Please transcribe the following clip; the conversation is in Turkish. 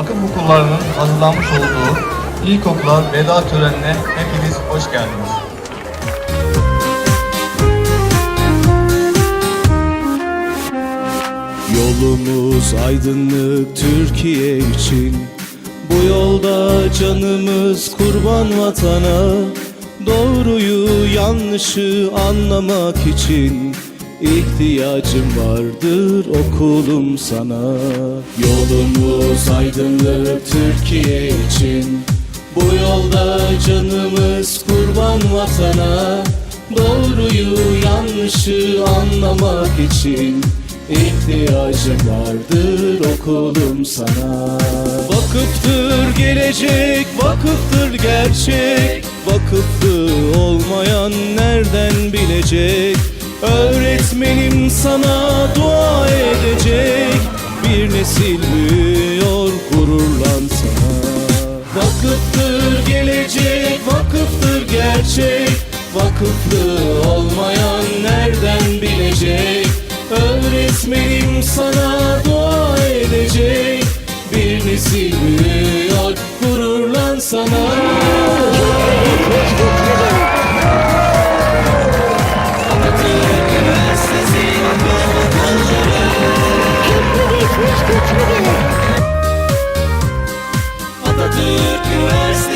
vakıf okullarının hazırlanmış olduğu ilkokula veda törenine hepiniz hoş geldiniz. Yolumuz aydınlık Türkiye için. Bu yolda canımız kurban vatana. Doğruyu yanlışı anlamak için ihtiyacım vardır okulum sana. Yolumuz aydınlık Türkiye için. Bu yolda canımız kurban vatana. Doğruyu yanlışı anlamak için İhtiyacım vardır okulum sana. Vakıftır gelecek, vakıftır gerçek. Vakıflı olmayan nereden bilecek Öğretmenim sana dua edecek. Bir nesil büyüyor gururlan sana. Vakıftır gelecek, vakıftır gerçek. Vakıflı olmayan nereden bilecek? Öğretmenim sana dua edecek. Bir nesil büyüyor gururlan sana sürtüyorsa